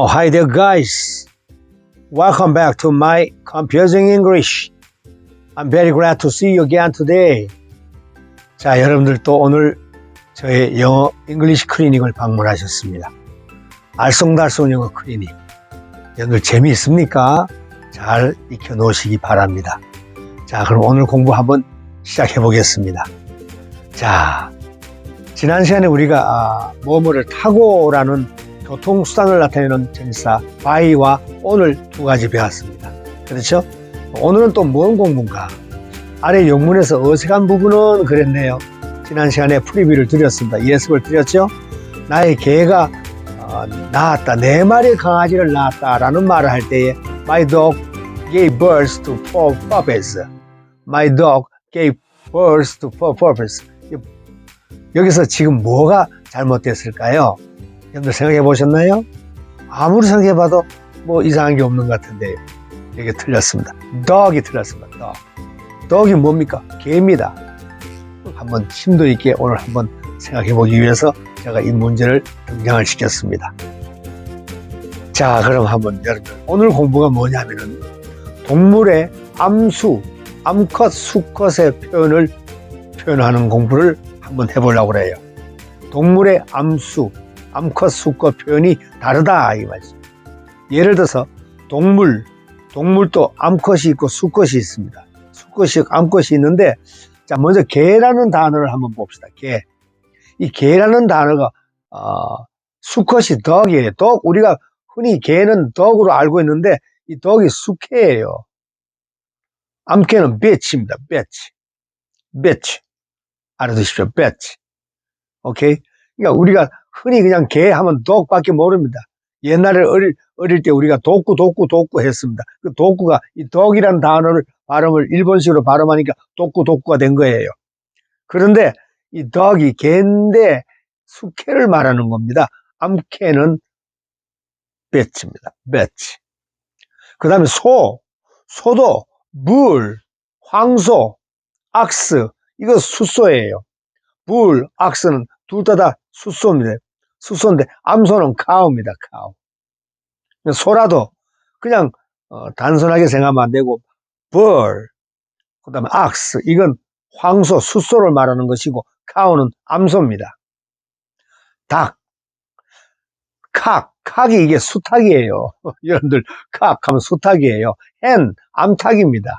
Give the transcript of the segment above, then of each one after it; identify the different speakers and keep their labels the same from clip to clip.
Speaker 1: Oh, hi there, guys. Welcome back to my confusing English. I'm very glad to see you again today. 자, 여러분들 또 오늘 저의 영어 잉글리시 클리닉을 방문하셨습니다. 알쏭달쏭 영어 클리닉. 여러분들 재미있습니까? 잘 익혀 놓으시기 바랍니다. 자, 그럼 오늘 공부 한번 시작해 보겠습니다. 자, 지난 시간에 우리가 아, 뭐뭐를 타고라는 교통수단을 나타내는 전치사 by와 오늘 두 가지 배웠습니다. 그렇죠? 오늘은 또 무슨 공부인가? 아래 영문에서 어색한 부분은 그랬네요. 지난 시간에 프리뷰를 드렸습니다. 예습을 드렸죠? 나의 개가 어, 낳았다. 네 마리의 강아지를 낳았다라는 말을 할 때에 My dog gave birth to four puppies. My dog gave birth to four puppies. 여기서 지금 뭐가 잘못됐을까요? 여러분들 생각해 보셨나요? 아무리 생각해 봐도 뭐 이상한 게 없는 것 같은데 이게 틀렸습니다. dog이 틀렸습니다. dog. dog이 뭡니까? 개입니다. 한번 심도 있게 오늘 한번 생각해 보기 위해서 제가 이 문제를 등장을 시켰습니다. 자, 그럼 한번 여러분 오늘 공부가 뭐냐면은 동물의 암수, 암컷, 수컷의 표현을 표현하는 공부를 한번 해보려고 그래요. 동물의 암수, 암컷, 수컷 표현이 다르다 이 말씀. 예를 들어서 동물, 동물도 암컷이 있고 수컷이 있습니다. 수컷이 암컷이 있는데 자 먼저 개라는 단어를 한번 봅시다. 개. 이 개라는 단어가 어, 수컷이 덕이에요. 덕 우리가 흔히 개는 덕으로 알고 있는데 이 덕이 수개예요. 암개는 배치입니다. 배치. 배치. 알아두십시오. 배치. 오케이? 그러니까 우리가 흔히 그냥 개 하면 독밖에 모릅니다. 옛날에 어릴, 어릴 때 우리가 독구, 독구, 독구 했습니다. 그 독구가 이 독이라는 단어를 발음을 일본식으로 발음하니까 독구, 독구가 된 거예요. 그런데 이 덕이 개인데 숙회를 말하는 겁니다. 암캐는 배치입니다. 배치. 그 다음에 소, 소도 물, 황소, 악스, 이거 수소예요. 물, 악스는 둘 다 다 수소입니다. 수소인데 암소는 카우입니다. 카우. 소라도 그냥 어, 단순하게 생각하면 안 되고 벌, 그 다음에 악스, 이건 황소, 수소를 말하는 것이고 카우는 암소입니다. 닭, 칵, 칵이 이게 수탉이에요. 여러분들 칵 하면 수탉이에요. hen, 암탉입니다.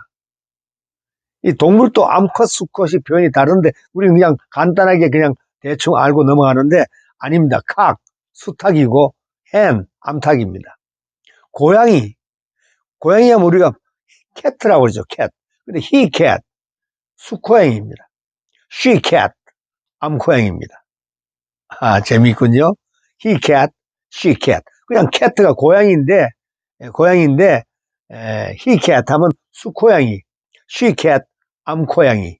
Speaker 1: 이 동물도 암컷, 수컷이 표현이 다른데 우리는 그냥 간단하게 그냥 대충 알고 넘어가는데 아닙니다. 칵, 수탉이고 헨, 암탉입니다. 고양이, 고양이 하면 우리가 캣이라고 그러죠. 캣. 근데 he cat, 수고양이입니다. she cat, 암고양이입니다. 아, 재미있군요. he cat, she cat. 그냥 캣가 고양이인데, 고양이인데, 에, he cat 하면 수고양이, she cat, 암고양이.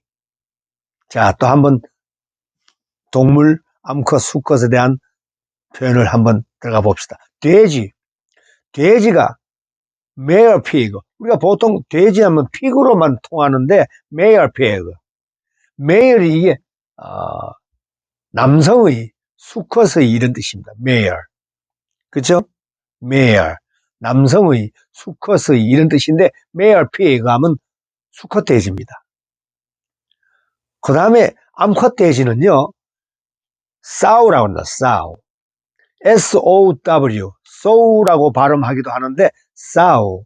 Speaker 1: 자, 또 한번 동물, 암컷, 수컷에 대한 표현을 한번 들어가 봅시다. 돼지. 돼지가 male pig. 우리가 보통 돼지 하면 픽으로만 통하는데 male pig. male이 이게 어, 남성의 수컷의 이런 뜻입니다. male. 그죠? male. 남성의 수컷의 이런 뜻인데 male pig 하면 수컷 돼지입니다. 그 다음에 암컷 돼지는요. Sow라고 합니다. sow. S-O-W. sow라고 발음하기도 하는데 sow.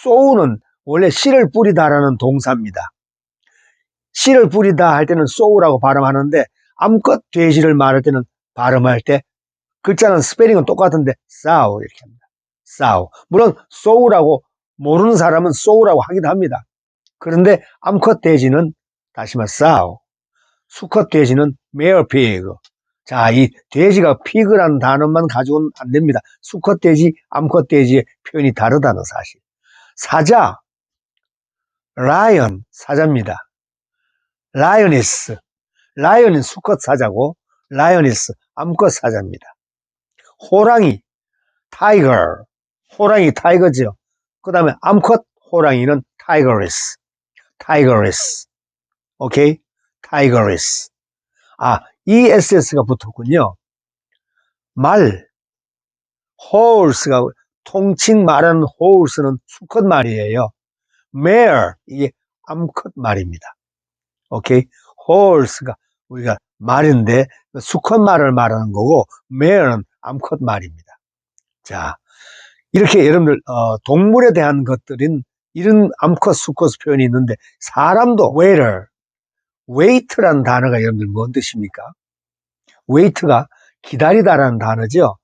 Speaker 1: sow는 원래 씨를 뿌리다라는 동사입니다. 씨를 뿌리다 할 때는 sow라고 발음하는데 암컷 돼지를 말할 때는 발음할 때 글자는 스페링은 똑같은데 sow 이렇게 합니다. sow. 물론 sow라고 모르는 사람은 sow라고 하기도 합니다. 그런데 암컷 돼지는 다시 말 sow. 수컷 돼지는 pig. 자, 이 돼지가 피그라는 단어만 가지고는 안 됩니다. 수컷 돼지, 암컷 돼지의 표현이 다르다는 사실. 사자, 라이언, 사자입니다. 라이언이스, 라이언은 수컷 사자고, 라이언이스, 암컷 사자입니다. 호랑이, 타이거, 호랑이 타이거죠. 그 다음에 암컷 호랑이는 타이거리스, 타이거리스. 오케이? 타이거리스. 아, ESS가 붙었군요. 말, horse가 통칭 말하는 horse는 수컷 말이에요. mare 이게 암컷 말입니다. 오케이. horse가 우리가 말인데 수컷 말을 말하는 거고 mare는 암컷 말입니다. 자, 이렇게 여러분들 어, 동물에 대한 것들인 이런 암컷 수컷 표현이 있는데 사람도 wait라는 단어가 여러분들 뭔 뜻입니까? wait가 기다리다라는 단어죠.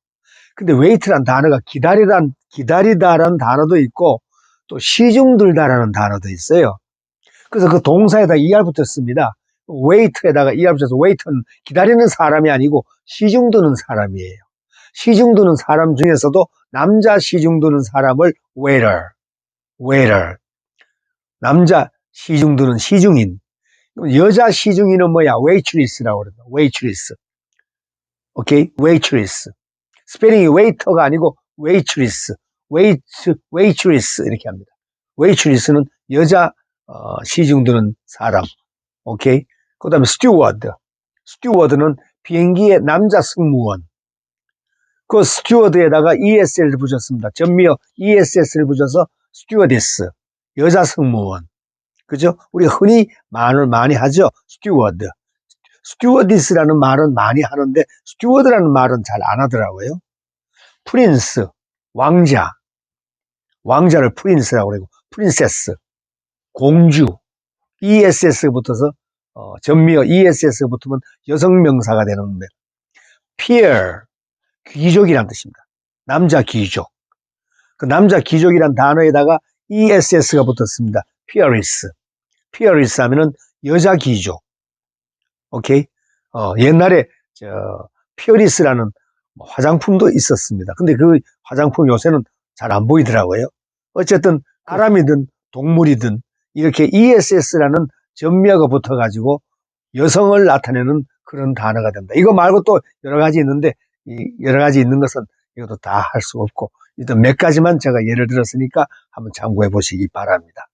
Speaker 1: 근데 wait라는 단어가 기다리다, 기다리다라는 단어도 있고 또 시중들다라는 단어도 있어요. 그래서 그 동사에다 er 붙였습니다. wait에다가 er 붙여서 wait는 기다리는 사람이 아니고 시중 드는 사람이에요. 시중 드는 사람 중에서도 남자 시중 드는 사람을 waiter, waiter. 남자 시중 드는 시중인. 여자 시중인은 뭐야? waitress라고 그러죠. waitress. 오케이? waitress. 스페링이 waiter가 아니고 waitress. wait, waitress 이렇게 합니다. waitress는 여자 어, 시중 드는 사람. 오케이? 그 다음에 steward. steward는 비행기의 남자 승무원. 그 스튜어드에다가 ES를 붙였습니다. 전미어 ESS를 붙여서 스튜어디스, 여자 승무원. 그죠? 우리가 흔히 말을 많이 하죠. 스튜어드. 스튜어디스라는 말은 많이 하는데 스튜어드라는 말은 잘 안 하더라고요. 프린스, 왕자. 왕자를 프린스라고 그러고 프린세스, 공주. ESS 붙어서 어, 전미어 ESS 붙으면 여성 명사가 되는데 peer 귀족이란 뜻입니다. 남자 귀족. 그 남자 귀족이란 단어에다가 ESS가 붙었습니다. Peeress. peeress 하면은 여자 귀족. 오케이? 어, 옛날에 저 피어리스라는 화장품도 있었습니다. 근데 그 화장품 요새는 잘 안 보이더라고요. 어쨌든 사람이든 동물이든 이렇게 ESS라는 전미어가 붙어가지고 여성을 나타내는 그런 단어가 된다. 이거 말고 또 여러 가지 있는데 이 여러 가지 있는 것은 이것도 다 할 수 없고 일단 몇 가지만 제가 예를 들었으니까 한번 참고해 보시기 바랍니다.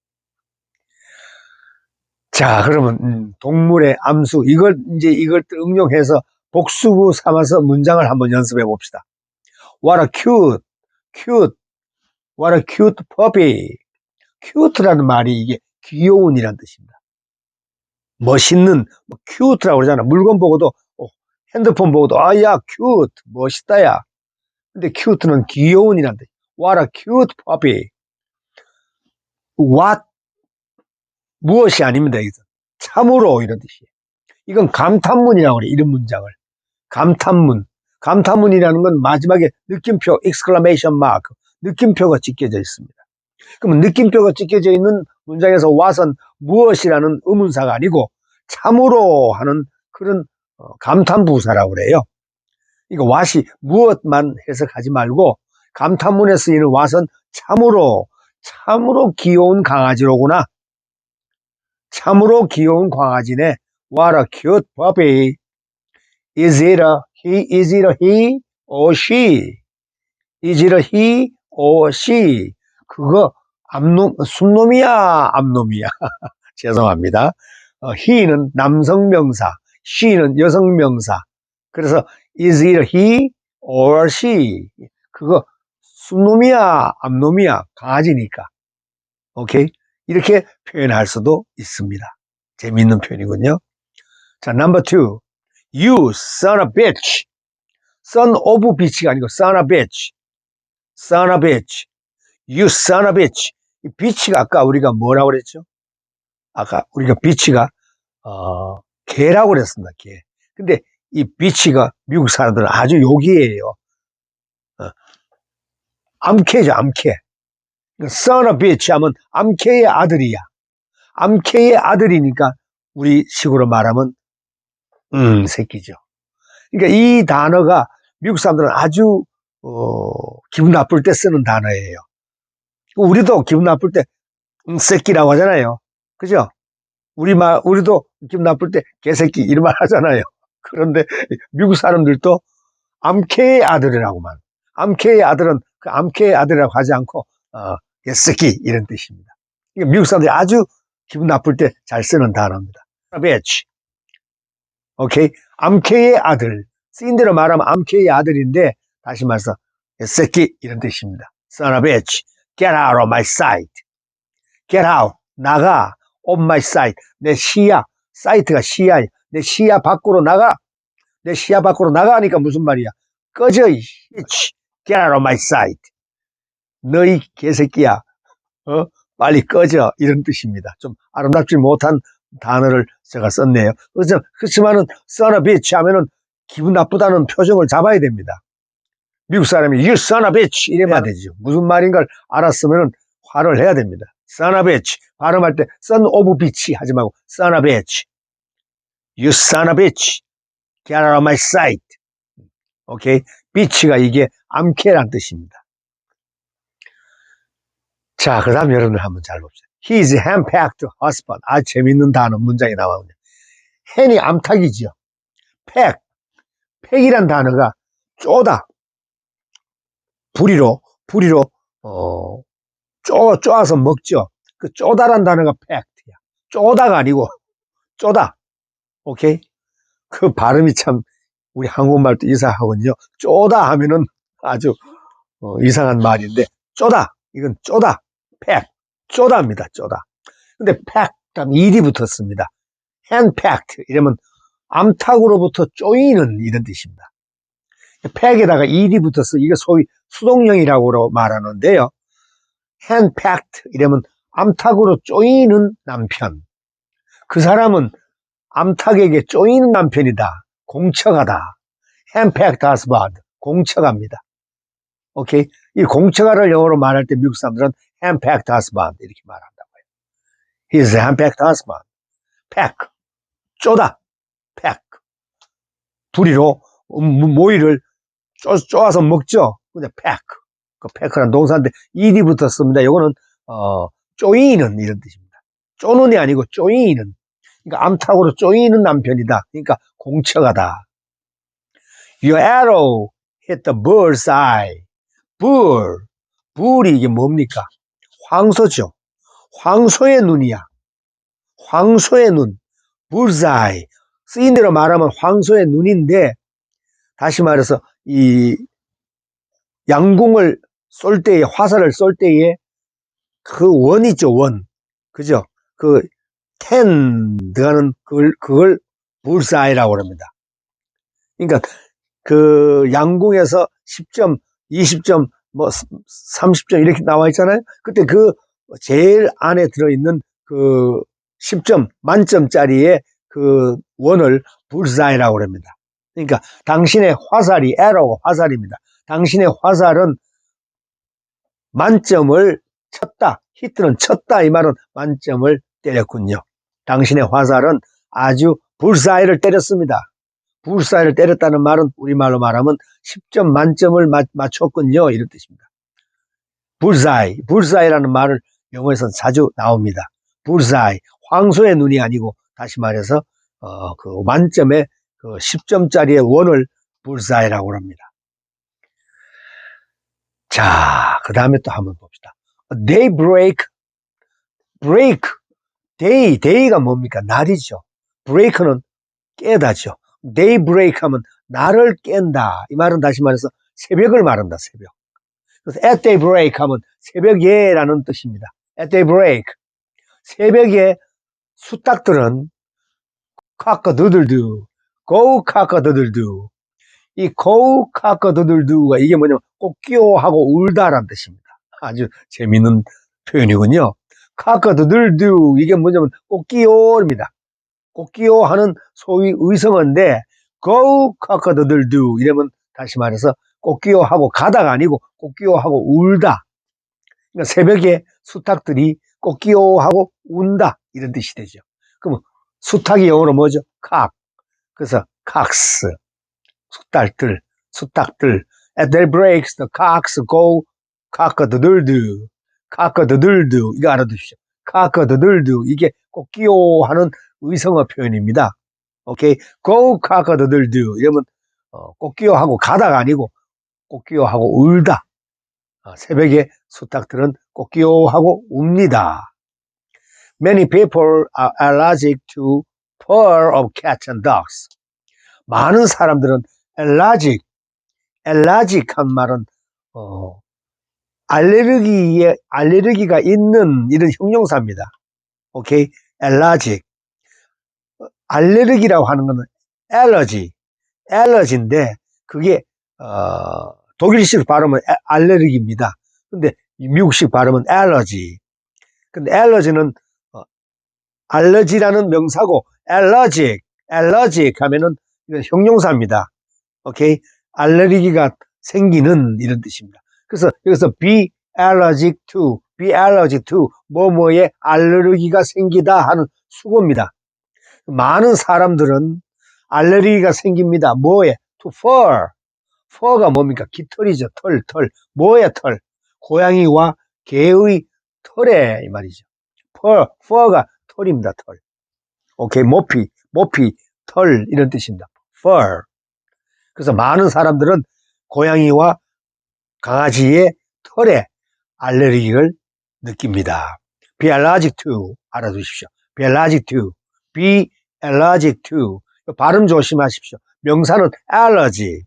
Speaker 1: 자, 그러면 음, 동물의 암수 이걸 이제 이걸 또 응용해서 복수부 삼아서 문장을 한번 연습해 봅시다. What a cute, cute, what a cute puppy. cute라는 말이 이게 귀여운이란 뜻입니다. 멋있는, 뭐 cute라고 그러잖아. 물건 보고도, 어, 핸드폰 보고도, 아, 야, cute, 멋있다, 야. 근데 cute는 귀여운이란 뜻. What a cute puppy. What, 무엇이 아닙니다. 여기서. 참으로 이런 뜻이에요. 이건 감탄문이라고 그래, 이런 문장을. 감탄문. 감탄문이라는 건 마지막에 느낌표, exclamation mark, 느낌표가 찍혀져 있습니다. 그러면 느낌표가 찍혀져 있는 문장에서 와선 무엇이라는 의문사가 아니고 참으로 하는 그런 어, 감탄 부사라고 그래요. 이거 왓이 무엇만 해석하지 말고 감탄문에 쓰이는 왓은 참으로 참으로 귀여운 강아지로구나. 참으로 귀여운 강아지네. What a cute puppy. Is it a he? Is it a he or she? Is it a he or she? 그거 암놈 순놈이야 암놈이야. 죄송합니다. 어, he는 남성 명사, she는 여성 명사. 그래서 is it he or she? 그거 순놈이야 암놈이야 강아지니까. 오케이? 이렇게 표현할 수도 있습니다. 재미있는 표현이군요. 자, number two. You son of bitch. son of bitch가 아니고 son of bitch. son of bitch. You son of bitch. 이 bitch가 아까 우리가 뭐라고 그랬죠? 아까 우리가 bitch가 어, 개라고 그랬습니다. 개. 근데 이 bitch가 미국 사람들은 아주 욕이에요. 어, 암캐죠, 암캐. Son of bitch 하면 암캐의 아들이야. 암캐의 아들이니까 우리 식으로 말하면 음 새끼죠. 그러니까 이 단어가 미국 사람들은 아주 어, 기분 나쁠 때 쓰는 단어예요. 우리도 기분 나쁠 때 음, 새끼라고 하잖아요. 그죠? 우리 말 우리도 기분 나쁠 때 개새끼 이런 말 하잖아요. 그런데 미국 사람들도 암캐의 아들이라고만. 암캐의 아들은 그 암캐의 아들이라고 하지 않고 어, 개새끼 이런 뜻입니다. 그러니까 미국 사람들이 아주 기분 나쁠 때 잘 쓰는 단어입니다. bitch. 오케이. 암캐의 아들. 쓰인 대로 말하면 암캐의 아들인데, 다시 말해서, 새끼 이런 뜻입니다. Son of bitch, get out of my sight. Get out, 나가, of my sight. 내 시야, 사이트가 시야, 내 시야 밖으로 나가. 내 시야 밖으로 나가니까 무슨 말이야? 꺼져, 이 bitch. Get out of my sight. 너희 개새끼야. 어? 빨리 꺼져. 이런 뜻입니다. 좀 아름답지 못한 단어를 제가 썼네요. 그렇지만은 son of bitch 하면은 기분 나쁘다는 표정을 잡아야 됩니다. 미국 사람이 you son of bitch 이래야 되죠. 무슨 말인 걸 알았으면은 화를 해야 됩니다. son of bitch 발음할 때 son of bitch 하지 말고 son of bitch. you son of bitch get out of my sight. 오케이. bitch가 이게 암캐란 뜻입니다. 자, 그 다음 여러분들 한번 잘 봅시다. His hand-packed husband. 아, 재밌는 단어, 문장이 나와요. hand이 암탉이죠. pack. 팩이란 단어가 쪼다. 부리로, 부리로, 어, 쪼, 쪼아서 먹죠. 그 쪼다란 단어가 팩트야. 쪼다가 아니고, 쪼다. 오케이? 그 발음이 참, 우리 한국말도 이상하거든요. 쪼다 하면은 아주, 어, 이상한 말인데, 쪼다. 이건 쪼다. 팩. 쪼다입니다. 쪼다. 근데 팩, 다음 일이 붙었습니다. handpacked. 이러면 암탉으로부터 쪼이는 이런 뜻입니다. 팩에다가 일이 붙어서 이게 소위 수동형이라고 말하는데요. handpacked 이러면 암탉으로 쪼이는 남편. 그 사람은 암탉에게 쪼이는 남편이다. 공처가다. handpacked husband. 공처갑니다. 오케이? 이 공처가를 영어로 말할 때 미국 사람들은 handpacked husband 이렇게 말한다고요. He's a handpacked husband. pack. 쪼다. pack. 부리로 모이를 쪼, 쪼아서 먹죠. 근데 pack. 그 pack란 동사인데 일이 붙었습니다. 이거는 어, 쪼이는 이런 뜻입니다. 쪼는이 아니고 쪼이는. 그러니까 암탉으로 쪼이는 남편이다. 그러니까 공처가다. Your arrow hit the bird's eye. 불. 불이 이게 뭡니까? 황소죠. 황소의 눈이야. 황소의 눈. 불사이. 쓰인 대로 말하면 황소의 눈인데, 다시 말해서, 이, 양궁을 쏠 때에, 화살을 쏠 때에, 그 원이죠, 원. 그죠? 그, 텐, 들어가는 그걸, 그걸 불사이라고 합니다. 그러니까, 그, 양궁에서 10점, 20점, 뭐, 30점 이렇게 나와 있잖아요? 그때 그, 제일 안에 들어있는 그, 10점 만점짜리의 그 원을 불사이라고 합니다. 그러니까 당신의 화살이 에러고 화살입니다. 당신의 화살은 만점을 쳤다. 히트는 쳤다. 이 말은 만점을 때렸군요. 당신의 화살은 아주 불사이를 때렸습니다. 불사이를 때렸다는 말은 우리말로 말하면 10점 만점을 맞췄군요. 이런 뜻입니다. 불사이, 불사이라는 말을 영어에서 자주 나옵니다. 불사이, 황소의 눈이 아니고 다시 말해서 어, 그 만점의 그 10점짜리의 원을 불사이라고 합니다. 자, 그 다음에 또 한번 봅시다. daybreak, break, day, day가 뭡니까? 날이죠. break는 깨다죠. Daybreak 하면 날을 깬다. 이 말은 다시 말해서 새벽을 말한다, 새벽. 그래서 at daybreak 하면 새벽에라는 뜻입니다. at daybreak. 새벽에 수탉들은 카카드들두, 고우 카카드들두. 이 고우 카카드들두가 이게 뭐냐면 꽃기호하고 울다란 뜻입니다. 아주 재밌는 표현이군요. 카카드들두 이게 뭐냐면 꽃기호입니다. 꽃기호하는 소위 의성어인데 고우 카카드들두 이러면 다시 말해서 꽃기호하고 가다가 아니고 꽃기호하고 울다. 그러니까 새벽에 수탉들이 꽃기호하고 운다 이런 뜻이 되죠. 그럼 수탉이 영어로 뭐죠? 칵. 그래서 칵스 수탉들 수탉들 at their breaks the cocks go 카카드들드 카카드들드 이거 알아두십시오. 카카드들드 이게 꽃기호하는 의성어 표현입니다. 오케이 go 카카드들드 이러면 어, 꽃기호하고 가다가 아니고 꽃기호하고 울다. 어, 새벽에 수탉들은 꽃기호하고 웁니다. Many people are allergic to fur of cats and dogs. 많은 사람들은 allergic, allergic 한 말은 어, 알레르기에 알레르기가 있는 이런 형용사입니다. 오케이, allergic. 어, 알레르기라고 하는 것은 allergy, allergy인데 그게 어, 독일식 발음은 에- 알레르기입니다. 근데 미국식 발음은 allergy. 근데 allergy는 어, 알러지라는 명사고 allergic, allergic 하면은 이건 형용사입니다. 오케이, 알레르기가 생기는 이런 뜻입니다. 그래서 여기서 be allergic to, be allergic to 뭐뭐에 알레르기가 생기다 하는 수고입니다. 많은 사람들은 알레르기가 생깁니다. 뭐에? to fur. fur가 뭡니까? 깃털이죠. 털, 털. 뭐의 털? 고양이와 개의 털에 이 말이죠. fur, fur가 털입니다. 털. 오케이, 모피, 모피, 털 이런 뜻입니다. fur. 그래서 많은 사람들은 고양이와 강아지의 털에 알레르기를 느낍니다. be allergic to 알아두십시오. be allergic to, be allergic to. 발음 조심하십시오. 명사는 allergy,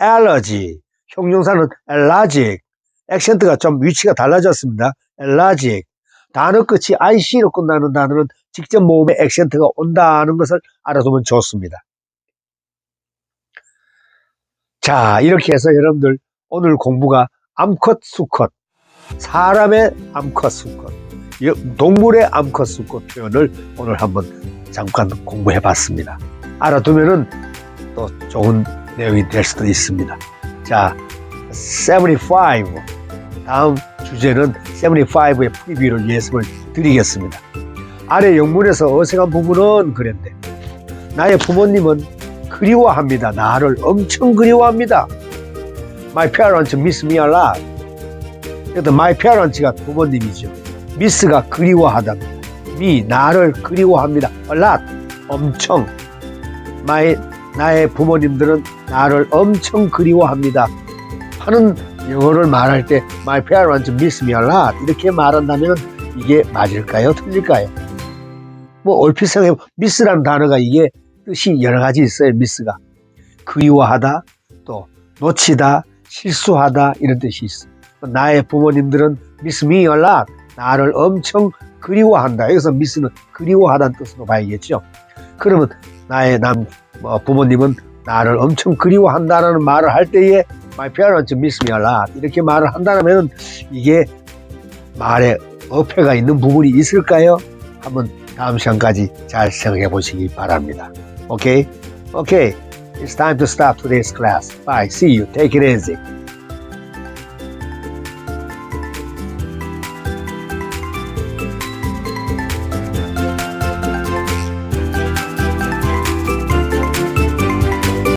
Speaker 1: allergy, 형용사는 allergic, 액센트가 좀 위치가 달라졌습니다. allergic, 단어 끝이 IC로 끝나는 단어는 직접 모음에 액센트가 온다는 것을 알아두면 좋습니다. 자, 이렇게 해서 여러분들 오늘 공부가 암컷, 수컷, 사람의 암컷, 수컷, 여- 동물의 암컷, 수컷 표현을 오늘 한번 잠깐 공부해 봤습니다. 알아두면은 또 좋은 내용이 될 수도 있습니다. 자, 75. 다음 주제는 75의 프리뷰를 예습을 드리겠습니다. 아래 영문에서 어색한 부분은 그랬는데, 나의 부모님은 그리워합니다. 나를 엄청 그리워합니다. My parents miss me a lot. 그래도 my parents가 부모님이죠. Miss가 그리워하답니다. me, 나를 그리워합니다. a lot, 엄청. my, 나의 부모님들은 나를 엄청 그리워합니다. 하는 영어를 말할 때 my parents miss me a lot 이렇게 말한다면 이게 맞을까요? 틀릴까요? 뭐 얼핏 생각해 miss라는 단어가 이게 뜻이 여러 가지 있어요. miss가 그리워하다, 또 놓치다, 실수하다 이런 뜻이 있어. 나의 부모님들은 miss me a lot 나를 엄청 그리워한다. 여기서 miss는 그리워하다는 뜻으로 봐야겠죠. 그러면 나의 남 어, 부모님은 나를 엄청 그리워한다라는 말을 할 때에 my parents miss me a lot 이렇게 말을 한다면 이게 말에 어폐가 있는 부분이 있을까요? 한번 다음 시간까지 잘 생각해 보시기 바랍니다. Okay? Okay. It's time to stop today's class. Bye. See you. Take it easy.